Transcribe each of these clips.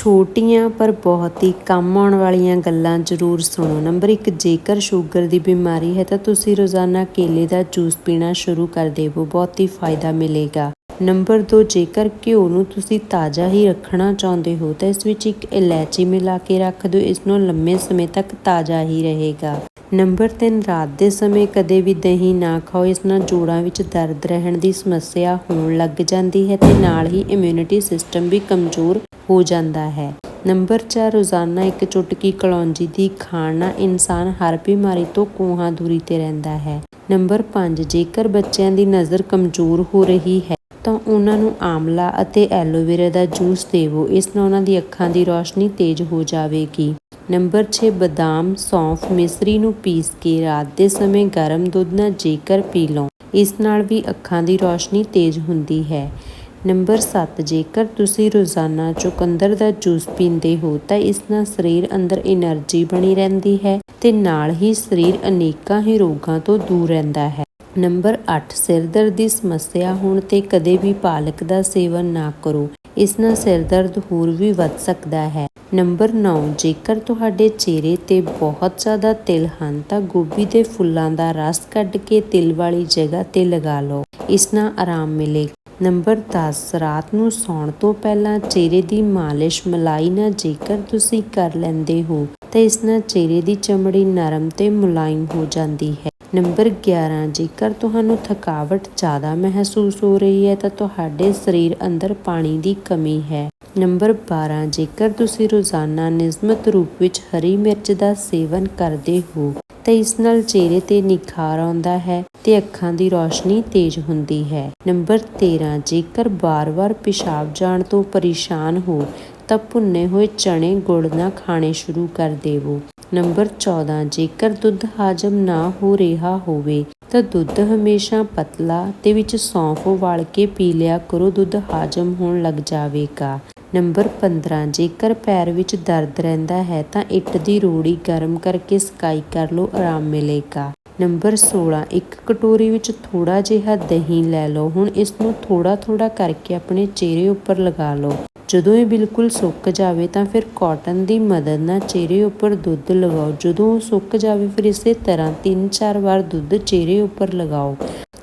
ਛੋਟੀਆਂ ਪਰ ਬਹੁਤ ਹੀ ਕੰਮ ਆਉਣ ਵਾਲੀਆਂ ਗੱਲਾਂ ਜ਼ਰੂਰ ਸੁਣੋ। ਨੰਬਰ 1 ਜੇਕਰ ਸ਼ੂਗਰ ਦੀ ਬਿਮਾਰੀ ਹੈ ਤਾਂ ਤੁਸੀਂ ਰੋਜ਼ਾਨਾ ਕੇਲੇ ਦਾ ਜੂਸ ਪੀਣਾ ਸ਼ੁਰੂ ਕਰ ਦੇਵੋ, ਬਹੁਤ ਹੀ ਫਾਇਦਾ ਮਿਲੇਗਾ। ਨੰਬਰ 2 ਜੇਕਰ ਘਿਓ ਨੂੰ ਤੁਸੀਂ ਤਾਜ਼ਾ ਹੀ ਰੱਖਣਾ ਚਾਹੁੰਦੇ ਹੋ ਤਾਂ ਇਸ ਵਿੱਚ ਇੱਕ ਇਲਾਇਚੀ ਮਿਲਾ ਕੇ ਰੱਖ ਦਿਓ, ਇਸ ਨੂੰ ਲੰਮੇ ਸਮੇਂ ਤੱਕ ਤਾਜ਼ਾ ਹੀ ਰਹੇਗਾ। ਨੰਬਰ 3 ਰਾਤ ਦੇ ਸਮੇਂ ਕਦੇ ਵੀ ਦਹੀਂ ਨਾ ਖਾਓ, ਇਸ ਨਾਲ ਜੋੜਾਂ ਵਿੱਚ ਦਰਦ ਰਹਿਣ ਦੀ ਸਮੱਸਿਆ ਹੋਣ ਲੱਗ ਜਾਂਦੀ ਹੈ ਤੇ ਨਾਲ ਹੀ ਇਮਿਊਨਿਟੀ ਸਿਸਟਮ ਵੀ ਕਮਜ਼ੋਰ ਹੋ ਜਾਂਦਾ ਹੈ। ਨੰਬਰ 4 ਰੋਜ਼ਾਨਾ ਇੱਕ ਚੁਟਕੀ ਕਲੌਂਜੀ ਦੀ ਖਾਣ ਨਾਲ ਇਨਸਾਨ ਹਰ ਬਿਮਾਰੀ ਤੋਂ ਕੋਹਾਂ ਦੂਰੀ ਤੇ ਰਹਿੰਦਾ ਹੈ। ਨੰਬਰ 5 ਜੇਕਰ ਬੱਚਿਆਂ ਦੀ ਨਜ਼ਰ ਕਮਜ਼ੋਰ ਹੋ ਰਹੀ ਹੈ, ਤਾਂ ਉਹਨਾਂ ਨੂੰ ਆਮਲਾ ਅਤੇ ਐਲੋਵੇਰਾ ਦਾ ਜੂਸ ਦੇਵੋ, ਇਸ ਨਾਲ ਉਹਨਾਂ ਦੀ ਅੱਖਾਂ ਦੀ ਰੋਸ਼ਨੀ ਤੇਜ਼ ਹੋ ਜਾਵੇਗੀ। ਨੰਬਰ 6 ਬਦਾਮ, ਸੌਂਫ, ਮਿਸਰੀ ਨੂੰ ਪੀਸ ਕੇ ਰਾਤ ਦੇ ਸਮੇਂ ਗਰਮ ਦੁੱਧ ਨਾਲ ਜੇਕਰ ਪੀ ਲਓ। ਇਸ ਨਾਲ ਵੀ ਅੱਖਾਂ ਦੀ ਰੌਸ਼ਨੀ ਤੇਜ਼ ਹੁੰਦੀ ਹੈ। ਨੰਬਰ 7 ਜੇਕਰ ਤੁਸੀਂ ਰੋਜ਼ਾਨਾ ਚੁਕੰਦਰ ਦਾ ਜੂਸ ਪੀਂਦੇ ਹੋ, ਤਾਂ ਇਸ ਨਾਲ ਸਰੀਰ ਅੰਦਰ એનર્ਜੀ ਬਣੀ ਰਹਿੰਦੀ ਹੈ ਤੇ ਨਾਲ ਹੀ ਸਰੀਰ ਅਨੇਕਾਂ ਹੀ ਰੋਗਾਂ ਤੋਂ ਦੂਰ ਰਹਿੰਦਾ ਹੈ। ਨੰਬਰ 8 ਸਿਰ ਦਰਦ ਦੀ ਸਮੱਸਿਆ ਹੋਣ ਤੇ ਕਦੇ ਵੀ ਪਾਲਕ ਦਾ ਸੇਵਨ ਨਾ ਕਰੋ। ਇਸ ਨਾਲ ਸਿਰ ਦਰਦ ਹੋਰ ਵੀ ਵੱਧ ਸਕਦਾ ਹੈ। ਨੰਬਰ 9 ਜੇਕਰ ਤੁਹਾਡੇ ਚਿਹਰੇ ਤੇ ਬਹੁਤ ਜ਼ਿਆਦਾ ਤਿਲ ਹਨ, ਤਾਂ ਗੋਭੀ ਦੇ ਫੁੱਲਾਂ ਦਾ ਰਸ ਕੱਢ ਕੇ ਤਿਲ ਵਾਲੀ ਜਗ੍ਹਾ ਤੇ ਲਗਾ ਲਓ। ਇਸ ਨਾਲ ਆਰਾਮ ਮਿਲੇਗਾ ਨੰਬਰ 10 ਰਾਤ ਨੂੰ ਸੌਣ ਤੋਂ ਪਹਿਲਾਂ ਚਿਹਰੇ ਦੀ ਮਾਲਿਸ਼ ਮਲਾਈ ਨਾਲ ਜੇਕਰ ਤੁਸੀਂ ਕਰ ਲੈਂਦੇ ਹੋ, ਤਾਂ ਇਸ ਨਾਲ ਚਿਹਰੇ ਦੀ ਚਮੜੀ ਨਰਮ ਤੇ ਮੁਲਾਇਮ ਹੋ ਜਾਂਦੀ ਹੈ। ਨੰਬਰ 11 ਜੇਕਰ ਤੁਹਾਨੂੰ ਥਕਾਵਟ ਜ਼ਿਆਦਾ ਮਹਿਸੂਸ ਹੋ ਰਹੀ ਹੈ, ਤਾਂ ਤੁਹਾਡੇ ਸਰੀਰ ਅੰਦਰ ਪਾਣੀ ਦੀ ਕਮੀ ਹੈ। ਨੰਬਰ 12 ਜੇਕਰ ਤੁਸੀਂ ਰੋਜ਼ਾਨਾ ਨਿਯਮਤ ਰੂਪ ਵਿੱਚ ਹਰੀ ਮਿਰਚ ਦਾ ਸੇਵਨ ਕਰਦੇ ਹੋ, ਤਾਂ ਇਸ ਨਾਲ ਚਿਹਰੇ ਤੇ ਨਿਖਾਰ ਆਉਂਦਾ ਹੈ। ਤੇ ਅੱਖਾਂ ਦੀ ਰੌਸ਼ਨੀ ਤੇਜ਼ ਹੁੰਦੀ ਹੈ। ਨੰਬਰ 13 ਜੇਕਰ ਬਾਰ-ਬਾਰ ਪਿਸ਼ਾਬ ਜਾਣ ਤੋਂ ਪਰੇਸ਼ਾਨ ਹੋ, ਤਾਂ ਭੁੰਨੇ ਹੋਏ ਚਣੇ ਗੁੜ ਨਾਲ ਖਾਣੇ ਸ਼ੁਰੂ ਕਰ ਦੇਵੋ। ਨੰਬਰ 14 ਜੇਕਰ ਦੁੱਧ ਹਾਜਮ ਨਾ ਹੋ ਰਿਹਾ ਹੋਵੇ, ਤਾਂ ਦੁੱਧ ਹਮੇਸ਼ਾ ਪਤਲਾ ਤੇ ਵਿੱਚ ਸੌਂਫ ਉਬਾਲ ਕੇ ਪੀ ਲਿਆ ਕਰੋ, ਦੁੱਧ ਹਾਜਮ ਹੋਣ ਲੱਗ ਜਾਵੇਗਾ। ਨੰਬਰ 15 ਜੇਕਰ ਪੈਰ ਵਿੱਚ ਦਰਦ ਰਹਿੰਦਾ ਹੈ, ਤਾਂ ਇੱਟ ਦੀ ਰੋੜੀ ਗਰਮ ਕਰਕੇ ਸਕਾਈ ਕਰ ਲਓ, ਆਰਾਮ ਮਿਲੇਗਾ। ਨੰਬਰ 16 ਇੱਕ ਕਟੋਰੀ ਵਿੱਚ ਥੋੜਾ ਜਿਹਾ ਦਹੀਂ ਲੈ ਲਓ। ਹੁਣ ਇਸ ਨੂੰ ਥੋੜਾ ਥੋੜਾ ਕਰਕੇ ਆਪਣੇ ਚਿਹਰੇ ਉੱਪਰ ਲਗਾ ਲਓ। ਜਦੋਂ ਇਹ ਬਿਲਕੁਲ ਸੁੱਕ ਜਾਵੇ ਤਾਂ ਫਿਰ ਕਾਟਨ ਦੀ ਮਦਦ ਨਾਲ ਚਿਹਰੇ ਉੱਪਰ ਦੁੱਧ ਲਗਾਓ। ਜਦੋਂ ਉਹ ਸੁੱਕ ਜਾਵੇ, ਫਿਰ ਇਸੇ ਤਰ੍ਹਾਂ 3-4 ਵਾਰ ਦੁੱਧ ਚਿਹਰੇ ਉੱਪਰ ਲਗਾਓ।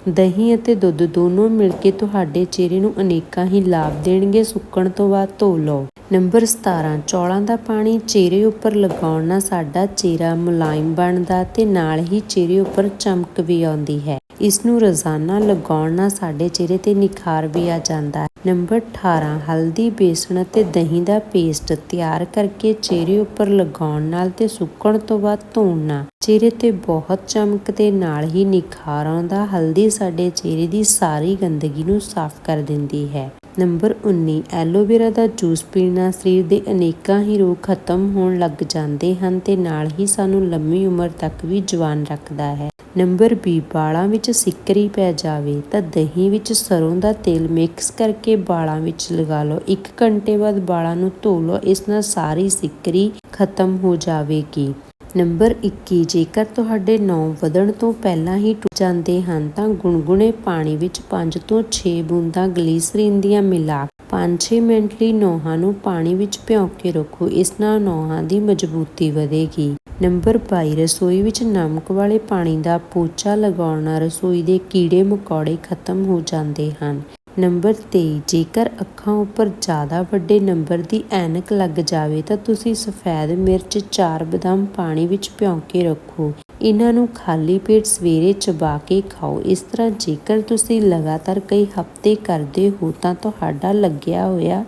ਦਹੀਂ ਅਤੇ ਦੁੱਧ ਦੋਨੋਂ ਮਿਲ ਕੇ ਤੁਹਾਡੇ ਚਿਹਰੇ ਨੂੰ ਅਨੇਕਾਂ ਹੀ ਲਾਭ ਦੇਣਗੇ। ਸੁੱਕਣ ਤੋਂ ਬਾਅਦ ਧੋ ਲਓ। ਨੰਬਰ 17 ਚੌਲਾਂ ਦਾ ਪਾਣੀ ਚਿਹਰੇ ਉੱਪਰ ਲਗਾਉਣ ਨਾਲ ਸਾਡਾ ਚਿਹਰਾ ਮੁਲਾਇਮ ਬਣਦਾ ਤੇ ਨਾਲ ਹੀ ਚਿਹਰੇ ਉੱਪਰ ਚਮਕ ਵੀ ਆਉਂਦੀ ਹੈ। ਇਸ ਨੂੰ ਰੋਜ਼ਾਨਾ ਲਗਾਉਣ ਨਾਲ ਸਾਡੇ ਚਿਹਰੇ ਤੇ ਨਿਖਾਰ ਵੀ ਆ ਜਾਂਦਾ ਹੈ। ਨੰਬਰ 18 ਹਲਦੀ, ਬੇਸਣ ਅਤੇ ਦਹੀਂ ਦਾ ਪੇਸਟ ਤਿਆਰ ਕਰਕੇ ਚਿਹਰੇ ਉੱਪਰ ਲਗਾਉਣ ਨਾਲ ਤੇ ਸੁੱਕਣ ਤੋਂ ਬਾਅਦ ਧੋਣ ਚਿਹਰੇ ਤੇ ਬਹੁਤ ਚਮਕ ਦੇ ਨਾਲ ਹੀ ਨਿਖਾਰ ਆਉਂਦਾ, ਹਲਦੀ ਸਾਡੇ ਚਿਹਰੇ ਦੀ ਸਾਰੀ ਗੰਦਗੀ ਨੂੰ ਸਾਫ਼ ਕਰ ਦਿੰਦੀ ਹੈ। ਨੰਬਰ 19 ਐਲੋਵੇਰਾ ਦਾ ਜੂਸ ਪੀਣ ਨਾਲ ਸਰੀਰ ਦੇ ਅਨੇਕਾਂ ਹੀ ਰੋਗ ਖਤਮ ਹੋਣ ਲੱਗ ਜਾਂਦੇ ਹਨ ਤੇ ਨਾਲ ਹੀ ਸਾਨੂੰ ਲੰਮੀ ਉਮਰ ਤੱਕ ਵੀ ਜਵਾਨ ਰੱਖਦਾ ਹੈ। ਨੰਬਰ 20 ਵਾਲਾਂ ਵਿੱਚ ਸਿੱਕਰੀ ਪੈ ਜਾਵੇ ਤਾਂ ਦਹੀਂ ਵਿੱਚ ਸਰੋਂ ਦਾ ਤੇਲ ਮਿਕਸ ਕਰਕੇ ਵਾਲਾਂ ਵਿੱਚ ਲਗਾ ਲਓ। 1 ਘੰਟੇ ਬਾਅਦ ਵਾਲਾਂ ਨੂੰ ਧੋ ਲਓ। ਇਸ ਨਾਲ ਸਾਰੀ ਸਿੱਕਰੀ ਖਤਮ ਹੋ ਜਾਵੇਗੀ। ਨੰਬਰ 21 ਜੇਕਰ ਤੁਹਾਡੇ ਨੌ ਵਧਣ ਤੋਂ ਪਹਿਲਾਂ ਹੀ ਟੁੱਟ ਜਾਂਦੇ ਹਨ ਤਾਂ ਗੁਨਗੁਨੇ ਪਾਣੀ ਵਿੱਚ 5 ਤੋਂ 6 ਬੂੰਦਾਂ ਗਲੀਸਰੀਨ ਦੀਆਂ ਮਿਲਾ 5-6 ਮਿੰਟ ਲਈ ਨੌਹਾਂ ਨੂੰ ਪਾਣੀ ਵਿੱਚ ਭਿਓ ਕੇ ਰੱਖੋ। ਇਸ ਨਾਲ ਨੌਹਾਂ ਦੀ ਮਜ਼ਬੂਤੀ ਵਧੇਗੀ। ਨੰਬਰ 22 ਰਸੋਈ ਵਿੱਚ ਨਮਕ ਵਾਲੇ ਪਾਣੀ ਦਾ ਪੋਚਾ ਲਗਾਉਣ ਨਾਲ ਰਸੋਈ ਦੇ ਕੀੜੇ ਮਕੌੜੇ ਖਤਮ ਹੋ ਜਾਂਦੇ ਹਨ। ਨੰਬਰ 23 ਜੇਕਰ ਅੱਖਾਂ ਉੱਪਰ ਜ਼ਿਆਦਾ ਵੱਡੇ ਨੰਬਰ ਦੀ ਐਨਕ ਲੱਗ ਜਾਵੇ ਤਾਂ ਤੁਸੀਂ ਸਫੈਦ ਮਿਰਚ, ਚਾਰ ਬਦਾਮ ਪਾਣੀ ਵਿੱਚ ਭਿਉਂ ਕੇ ਰੱਖੋ। ਇਹਨਾਂ ਨੂੰ ਖਾਲੀ ਪੇਟ ਸਵੇਰੇ ਚਬਾ ਕੇ ਖਾਓ। ਇਸ ਤਰ੍ਹਾਂ ਜੇਕਰ ਤੁਸੀਂ ਲਗਾਤਾਰ ਕਈ ਹਫ਼ਤੇ ਕਰਦੇ ਹੋ ਤਾਂ ਤੁਹਾਡਾ ਲੱਗਿਆ ਹੋਇਆ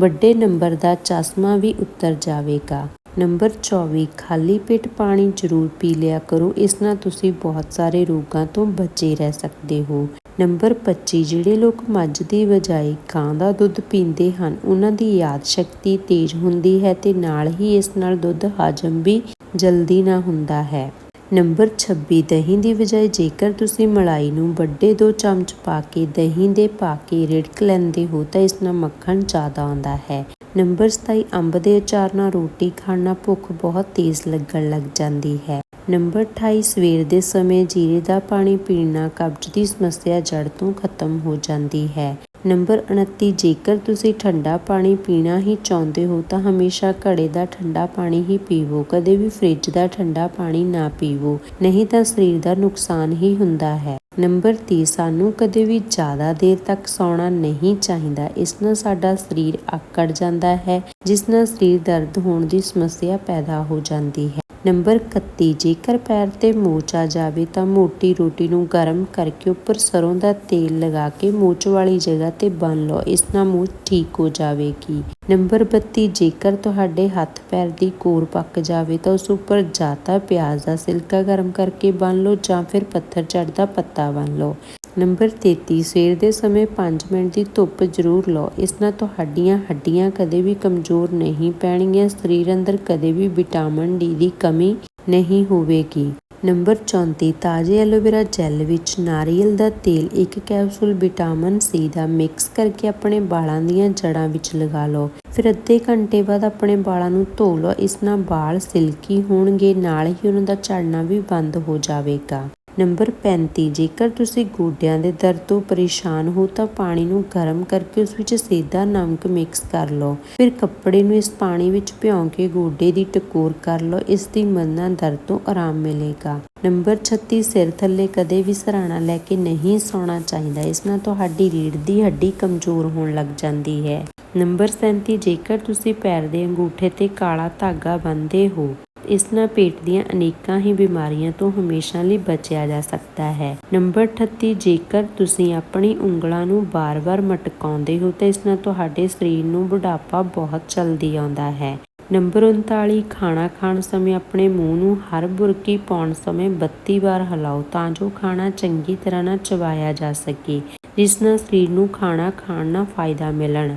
ਵੱਡੇ ਨੰਬਰ ਦਾ ਚਸ਼ਮਾ ਵੀ ਉਤਰ ਜਾਵੇਗਾ। ਨੰਬਰ 24 ਖਾਲੀ ਪੇਟ ਪਾਣੀ ਜ਼ਰੂਰ ਪੀ ਲਿਆ ਕਰੋ, ਇਸ ਨਾਲ ਤੁਸੀਂ ਬਹੁਤ ਸਾਰੇ ਰੋਗਾਂ ਤੋਂ ਬਚੇ ਰਹਿ ਸਕਦੇ ਹੋ। ਨੰਬਰ 25 ਜਿਹੜੇ ਲੋਕ ਮੱਝ ਦੀ ਬਜਾਏ ਗਾਂ ਦਾ ਦੁੱਧ ਪੀਂਦੇ ਹਨ, ਉਹਨਾਂ ਦੀ ਯਾਦ ਸ਼ਕਤੀ ਤੇਜ਼ ਹੁੰਦੀ ਹੈ ਤੇ ਨਾਲ ਹੀ ਇਸ ਨਾਲ ਦੁੱਧ ਹਜਮ ਵੀ ਜਲਦੀ ਨਾ ਹੁੰਦਾ ਹੈ। ਨੰਬਰ 26 ਦਹੀਂ ਦੀ ਬਜਾਏ ਜੇਕਰ ਤੁਸੀਂ ਮਲਾਈ ਨੂੰ ਵੱਡੇ ਦੋ ਚਮਚ ਪਾ ਕੇ ਦਹੀਂ ਦੇ ਪਾ ਕੇ ਰਿੜਕ ਲੈਂਦੇ ਹੋ, ਤਾਂ ਇਸ ਨਾਲ ਮੱਖਣ ਜ਼ਿਆਦਾ ਆਉਂਦਾ ਹੈ। ਨੰਬਰ 27 ਅੰਬ ਦੇ ਅਚਾਰ ਨਾਲ ਰੋਟੀ ਖਾਣ ਨਾਲ ਭੁੱਖ ਬਹੁਤ ਤੇਜ਼ ਲੱਗਣ ਲੱਗ ਜਾਂਦੀ ਹੈ। ਨੰਬਰ 28 ਸਵੇਰ ਦੇ ਸਮੇਂ ਜੀਰੇ ਦਾ ਪਾਣੀ ਪੀਣ ਨਾਲ ਕਬਜ਼ ਦੀ ਸਮੱਸਿਆ ਜੜ ਤੋਂ ਖਤਮ ਹੋ ਜਾਂਦੀ ਹੈ। ਨੰਬਰ 29 ਜੇਕਰ ਤੁਸੀਂ ਠੰਡਾ ਪਾਣੀ ਪੀਣਾ ਹੀ ਚਾਹੁੰਦੇ ਹੋ ਤਾਂ ਹਮੇਸ਼ਾ ਘੜੇ ਦਾ ਠੰਡਾ ਪਾਣੀ ਹੀ ਪੀਵੋ, ਕਦੇ ਵੀ ਫ੍ਰਿਜ ਦਾ ਠੰਡਾ ਪਾਣੀ ਨਾ ਪੀਵੋ, ਨਹੀਂ ਤਾਂ ਸਰੀਰ ਦਾ ਨੁਕਸਾਨ ਹੀ ਹੁੰਦਾ ਹੈ। ਨੰਬਰ 30 ਸਾਨੂੰ ਕਦੇ ਵੀ ਜ਼ਿਆਦਾ ਦੇਰ ਤੱਕ ਸੌਣਾ ਨਹੀਂ ਚਾਹੀਦਾ। ਇਸ ਨਾਲ ਸਾਡਾ ਸਰੀਰ ਆਕੜ ਜਾਂਦਾ ਹੈ, ਜਿਸ ਨਾਲ ਸਰੀਰ ਦਰਦ ਹੋਣ ਦੀ ਸਮੱਸਿਆ ਪੈਦਾ ਹੋ ਜਾਂਦੀ ਹੈ। ਨੰਬਰ 31 ਜੇਕਰ ਪੈਰ ਤੇ ਮੋਚ ਆ ਜਾਵੇ ਤਾਂ ਮੋਟੀ ਰੋਟੀ ਨੂੰ ਗਰਮ ਕਰਕੇ ਉੱਪਰ ਸਰੋਂ ਦਾ ਤੇਲ ਲਗਾ ਕੇ ਮੋਚ ਵਾਲੀ ਜਗ੍ਹਾ ਤੇ ਬੰਨ ਲਓ, ਇਸ ਨਾਲ ਮੋਚ ਠੀਕ ਹੋ ਜਾਵੇਗੀ। ਨੰਬਰ 32 ਜੇਕਰ ਤੁਹਾਡੇ ਹੱਥ ਪੈਰ ਦੀ ਕੋਰ ਪੱਕ ਜਾਵੇ ਤਾਂ ਉਸ ਉੱਪਰ ਜਾਂ ਤਾਂ ਪਿਆਜ਼ ਦਾ ਸਿਲਕਾ ਗਰਮ ਕਰਕੇ ਬੰਨ ਲਓ ਜਾਂ ਫਿਰ ਪੱਥਰ ਚੜਦਾ ਪੱਤਾ ਬੰਨ ਲਓ। ਨੰਬਰ 33 ਸਵੇਰ ਦੇ ਸਮੇਂ 5 ਮਿੰਟ ਦੀ ਧੁੱਪ ਜ਼ਰੂਰ ਲਓ। ਇਸ ਨਾਲ ਤੁਹਾਡੀਆਂ ਹੱਡੀਆਂ ਕਦੇ ਵੀ ਕਮਜ਼ੋਰ ਨਹੀਂ ਪੈਣਗੀਆਂ, ਸਰੀਰ ਅੰਦਰ ਕਦੇ ਵੀ ਵਿਟਾਮਿਨ ਡੀ ਦੀ ਕਮੀ ਨਹੀਂ ਹੋਵੇਗੀ। ਨੰਬਰ 34 ਤਾਜ਼ੇ ਐਲੋਵੇਰਾ ਜੈਲ ਵਿੱਚ ਨਾਰੀਅਲ ਦਾ ਤੇਲ ਇੱਕ ਕੈਪਸੂਲ ਵਿਟਾਮਿਨ ਸੀ ਦਾ ਮਿਕਸ ਕਰਕੇ ਆਪਣੇ ਵਾਲਾਂ ਦੀਆਂ ਜੜ੍ਹਾਂ ਵਿੱਚ ਲਗਾ ਲਓ। ਫਿਰ ਅੱਧੇ ਘੰਟੇ ਬਾਅਦ ਆਪਣੇ ਵਾਲਾਂ ਨੂੰ ਧੋ ਲਓ। ਇਸ ਨਾਲ ਵਾਲ ਸਿਲਕੀ ਹੋਣਗੇ, ਨਾਲ ਹੀ ਉਹਨਾਂ ਦਾ ਝੜਨਾ ਵੀ ਬੰਦ ਹੋ ਜਾਵੇਗਾ। ਨੰਬਰ 35 ਜੇਕਰ ਤੁਸੀਂ ਗੋਡਿਆਂ ਦੇ ਦਰਦ ਤੋਂ ਪਰੇਸ਼ਾਨ ਹੋ ਤਾਂ ਪਾਣੀ ਨੂੰ ਗਰਮ ਕਰਕੇ ਉਸ ਵਿੱਚ ਸੇਦਾ ਨਮਕ ਮਿਕਸ ਕਰ ਲਓ। ਫਿਰ ਕੱਪੜੇ ਨੂੰ ਇਸ ਪਾਣੀ ਵਿੱਚ ਭਿਉਂ ਕੇ ਗੋਡੇ ਦੀ ਟਕੋਰ ਕਰ ਲਓ। ਇਸ ਦੀ ਮਦਦ ਨਾਲ ਦਰਦ ਤੋਂ ਆਰਾਮ ਮਿਲੇਗਾ। ਨੰਬਰ 36 ਸਿਰ ਥੱਲੇ ਕਦੇ ਵੀ ਸਰਾਣਾ ਲੈ ਕੇ ਨਹੀਂ ਸੌਣਾ ਚਾਹੀਦਾ। ਇਸ ਨਾਲ ਤੁਹਾਡੀ ਰੀੜ੍ਹ ਦੀ ਹੱਡੀ ਕਮਜ਼ੋਰ ਹੋਣ ਲੱਗ ਜਾਂਦੀ ਹੈ। ਨੰਬਰ 37 ਜੇਕਰ ਤੁਸੀਂ ਪੈਰ ਦੇ ਅੰਗੂਠੇ ਤੇ ਕਾਲਾ ਧਾਗਾ ਬੰਨ੍ਹਦੇ ਹੋ ਇਸ ਨਾਲ ਪੇਟ ਦੀਆਂ ਅਨੇਕਾਂ ਹੀ ਬਿਮਾਰੀਆਂ ਤੋਂ ਹਮੇਸ਼ਾ ਲਈ ਬਚਿਆ ਜਾ ਸਕਦਾ ਹੈ। ਨੰਬਰ 38 ਜੇਕਰ ਤੁਸੀਂ ਆਪਣੀ ਉਂਗਲਾਂ ਨੂੰ ਬਾਰ-ਬਾਰ ਮਟਕਾਉਂਦੇ ਹੋ, ਤਾਂ ਇਸ ਨਾਲ ਤੁਹਾਡੇ ਸਰੀਰ ਨੂੰ ਬੁਢਾਪਾ ਬਹੁਤ ਜਲਦੀ ਆਉਂਦਾ ਹੈ। ਨੰਬਰ 39 ਖਾਣਾ ਖਾਣ ਸਮੇਂ ਆਪਣੇ ਮੂੰਹ ਨੂੰ ਹਰ ਬੁਰਕੀ ਪਾਉਣ ਸਮੇਂ 32 ਵਾਰ ਹਿਲਾਓ ਤਾਂ ਜੋ ਖਾਣਾ ਚੰਗੀ ਤਰ੍ਹਾਂ ਨਾਲ ਚਬਾਇਆ ਜਾ ਸਕੇ, ਜਿਸ ਨਾਲ ਸਰੀਰ ਨੂੰ ਖਾਣਾ ਖਾਣ ਨਾਲ ਫਾਇਦਾ ਮਿਲਣ।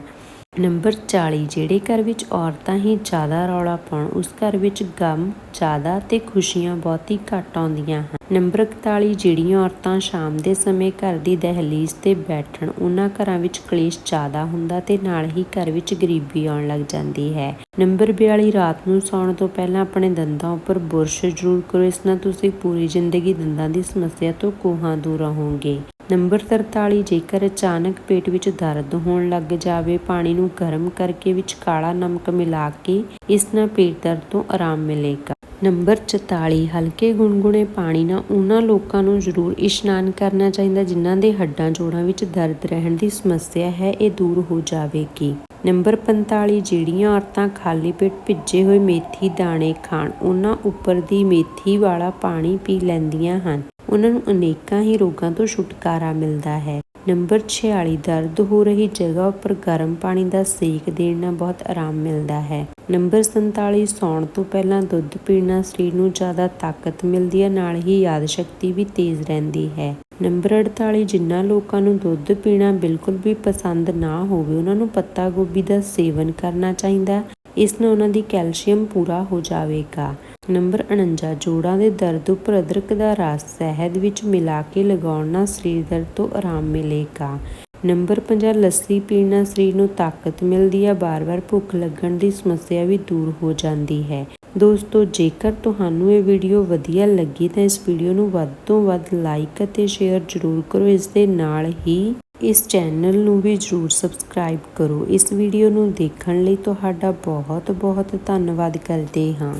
ਨੰਬਰ 40 ਜਿਹੜੇ ਘਰ ਵਿੱਚ ਔਰਤਾਂ ਹੀ ਜ਼ਿਆਦਾ ਰੌਲਾ ਪਾਉਣ, ਉਸ ਘਰ ਵਿੱਚ ਗਮ, ਜ਼ਿਆਦਾ ਤੇ ਖੁਸ਼ੀਆਂ ਬਹੁਤ ਹੀ ਘੱਟ ਆਉਂਦੀਆਂ ਹਨ। ਨੰਬਰ 41 ਜਿਹੜੀਆਂ ਔਰਤਾਂ ਸ਼ਾਮ ਦੇ ਸਮੇਂ ਘਰ ਦੀ ਦਹਲੀਜ਼ ਤੇ ਬੈਠਣ, ਉਹਨਾਂ ਘਰਾਂ ਵਿੱਚ ਕਲੇਸ਼ ਜ਼ਿਆਦਾ ਹੁੰਦਾ ਤੇ ਨਾਲ ਹੀ ਘਰ ਵਿੱਚ ਗਰੀਬੀ ਆਉਣ ਲੱਗ ਜਾਂਦੀ ਹੈ। ਨੰਬਰ 42 ਰਾਤ ਨੂੰ ਸੌਣ ਤੋਂ ਪਹਿਲਾਂ ਆਪਣੇ ਦੰਦਾਂ ਉੱਪਰ ਬੁਰਸ਼ ਜ਼ਰੂਰ ਕਰੋ, ਇਸ ਨਾਲ ਤੁਸੀਂ ਪੂਰੀ ਜ਼ਿੰਦਗੀ ਦੰਦਾਂ ਦੀ ਸਮੱਸਿਆ ਤੋਂ ਕੋਹਾਂ ਦੂਰ ਰਹੋਗੇ। ਨੰਬਰ 43 ਜੇਕਰ ਅਚਾਨਕ ਪੇਟ ਵਿੱਚ ਦਰਦ ਹੋਣ ਲੱਗ ਜਾਵੇ, ਪਾਣੀ ਨੂੰ ਗਰਮ ਕਰਕੇ ਵਿੱਚ ਕਾਲਾ ਨਮਕ ਮਿਲਾ ਕੇ ਇਸ ਨਾਲ ਪੇਟ ਦਰਦ ਤੋਂ ਆਰਾਮ ਮਿਲੇਗਾ। ਨੰਬਰ 44 ਹਲਕੇ ਗੁਨਗੁਨੇ ਪਾਣੀ ਨਾਲ ਉਹਨਾਂ ਲੋਕਾਂ ਨੂੰ ਜ਼ਰੂਰ ਇਸ਼ਨਾਨ ਕਰਨਾ ਚਾਹੀਦਾ ਜਿਨ੍ਹਾਂ ਦੇ ਹੱਡਾਂ ਜੋੜਾਂ ਵਿੱਚ ਦਰਦ ਰਹਿਣ ਦੀ ਸਮੱਸਿਆ ਹੈ, ਇਹ ਦੂਰ ਹੋ ਜਾਵੇਗੀ। ਨੰਬਰ 45 ਜਿਹੜੀਆਂ ਔਰਤਾਂ ਖਾਲੀ ਪੇਟ ਭਿੱਜੇ ਹੋਏ ਮੇਥੀ ਦਾਣੇ ਖਾਣ, ਉਹਨਾਂ ਉੱਪਰ ਦੀ ਮੇਥੀ ਵਾਲਾ ਪਾਣੀ ਪੀ ਲੈਂਦੀਆਂ ਹਨ। ਉਹਨਾਂ ਨੂੰ ਅਨੇਕਾਂ ਹੀ ਰੋਗਾਂ ਤੋਂ ਛੁਟਕਾਰਾ ਮਿਲਦਾ ਹੈ। ਨੰਬਰ 46 ਦਰਦ ਹੋ ਰਹੀ ਜਗ੍ਹਾ ਉੱਪਰ ਗਰਮ ਪਾਣੀ ਦਾ ਸੇਕ ਦੇਣ ਨਾਲ ਬਹੁਤ ਆਰਾਮ ਮਿਲਦਾ ਹੈ। ਨੰਬਰ 47 ਸੌਣ ਤੋਂ ਪਹਿਲਾਂ ਦੁੱਧ ਪੀਣਾ ਸਰੀਰ ਨੂੰ ਜ਼ਿਆਦਾ ਤਾਕਤ ਮਿਲਦੀ ਹੈ, ਨਾਲ ਹੀ ਯਾਦ ਸ਼ਕਤੀ ਵੀ ਤੇਜ਼ ਰਹਿੰਦੀ ਹੈ। ਨੰਬਰ 48 ਜਿਨ੍ਹਾਂ ਲੋਕਾਂ ਨੂੰ ਦੁੱਧ ਪੀਣਾ ਬਿਲਕੁਲ ਵੀ ਪਸੰਦ ਨਾ ਹੋਵੇ, ਉਹਨਾਂ ਨੂੰ ਪੱਤਾ ਗੋਭੀ ਦਾ ਸੇਵਨ ਕਰਨਾ ਚਾਹੀਦਾ ਇਸ ਨਾਲ ਉਹਨਾਂ ਦੀ ਕੈਲਸ਼ੀਅਮ ਪੂਰਾ ਹੋ ਜਾਵੇਗਾ। ਨੰਬਰ 49 ਜੋੜਾਂ ਦੇ ਦਰਦ ਉੱਪਰ ਅਦਰਕ ਦਾ ਰਸ, ਸ਼ਹਿਦ ਵਿੱਚ ਮਿਲਾ ਕੇ ਲਗਾਉਣ ਨਾਲ ਸਰੀਰ ਦਰਦ ਤੋਂ ਆਰਾਮ ਮਿਲੇਗਾ। ਨੰਬਰ 50 ਲੱਸੀ ਪੀਣ ਨਾਲ ਸਰੀਰ ਨੂੰ ਤਾਕਤ ਮਿਲਦੀ ਹੈ ਬਾਰ-ਬਾਰ ਭੁੱਖ ਲੱਗਣ ਦੀ ਸਮੱਸਿਆ ਵੀ ਦੂਰ ਹੋ ਜਾਂਦੀ ਹੈ। ਦੋਸਤੋ, ਜੇਕਰ ਤੁਹਾਨੂੰ ਇਹ ਵੀਡੀਓ ਵਧੀਆ ਲੱਗੀ, ਤਾਂ ਇਸ ਵੀਡੀਓ ਨੂੰ ਵੱਧ ਤੋਂ ਵੱਧ ਲਾਈਕ ਅਤੇ ਸ਼ੇਅਰ ਜ਼ਰੂਰ ਕਰੋ। ਇਸ ਦੇ ਨਾਲ ਹੀ ਇਸ ਚੈਨਲ ਨੂੰ ਵੀ ਜਰੂਰ ਸਬਸਕ੍ਰਾਈਬ ਕਰੋ। ਇਸ ਵੀਡੀਓ ਨੂੰ ਦੇਖਣ ਲਈ ਤੁਹਾਡਾ ਬਹੁਤ ਬਹੁਤ ਧੰਨਵਾਦ ਕਰਦੇ ਹਾਂ।